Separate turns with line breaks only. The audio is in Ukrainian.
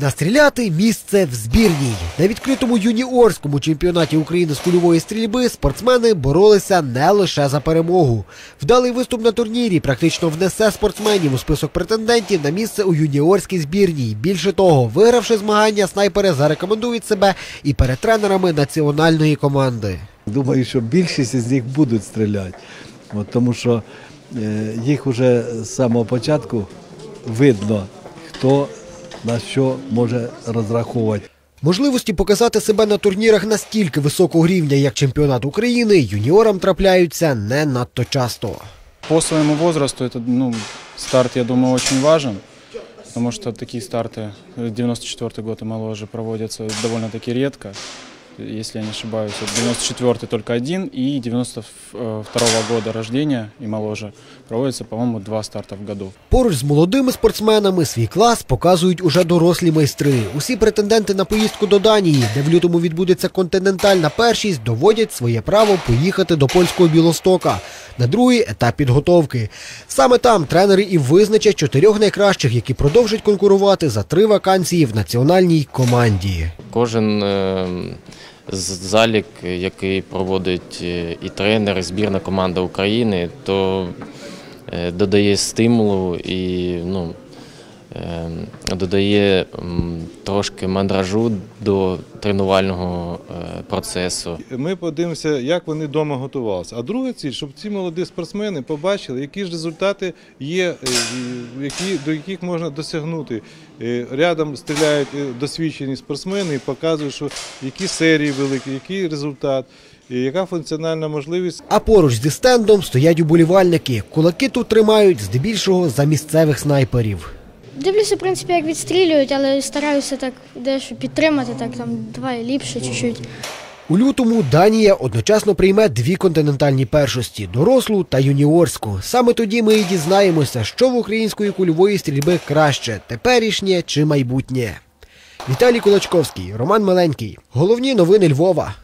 Настріляти місце в збірній. На відкритому юніорському чемпіонаті України з кульової стрільби спортсмени боролися не лише за перемогу. Вдалий виступ на турнірі практично внесе спортсменів у список претендентів на місце у юніорській збірній. Більше того, вигравши змагання, снайпери зарекомендують себе і перед тренерами національної команди.
Думаю, що більшість з них будуть стріляти, От, тому що е, їх вже з самого початку видно, хто на що може розраховувати.
Можливості показати себе на турнірах настільки високого рівня, як чемпіонат України, юніорам трапляються не надто часто.
По своєму возрасту это, ну, старт, я думаю, очень важен, потому что такие старты, 94 год и моложе, проводятся довольно-таки редко. Если я не ошибаюсь, вот 94 только один и 92 года рождения и моложе проводится, по-моему, два старта в году.
Поруч з молодими спортсменами свій клас показують уже дорослі майстри. Усі претенденти на поїздку до Данії, де в лютому відбудеться континентальна першість, доводять своє право поїхати до польського Білостока на другий етап підготовки. Саме там тренери і визначать чотирьох найкращих, які продовжать конкурувати за три вакансії в національній команді.
Кожен е, залік, який проводить е, і тренер, і збірна команда України, то е, додає стимулу і ну, додає трошки мандражу до тренувального е, процесу.
Ми подивимося, як вони вдома готувалися. А друга ціль, щоб ці молоді спортсмени побачили, які ж результати є, е, які, до яких можна досягнути. Е, Рядом стріляють досвідчені спортсмени і показують, що які серії великі, який результат, і яка функціональна можливість.
А поруч зі стендом стоять уболівальники. Кулаки тут тримають здебільшого за місцевих снайперів.
Дивлюся, в принципі, як відстрілюють, але стараюся так дещо підтримати, так там давай ліпше чуть-чуть.
У лютому Данія одночасно прийме дві континентальні першості дорослу та юніорську. Саме тоді ми і дізнаємося, що в української кульової стрільби краще теперішнє чи майбутнє. Віталій Кулачковський, Роман Миленький. Головні новини Львова.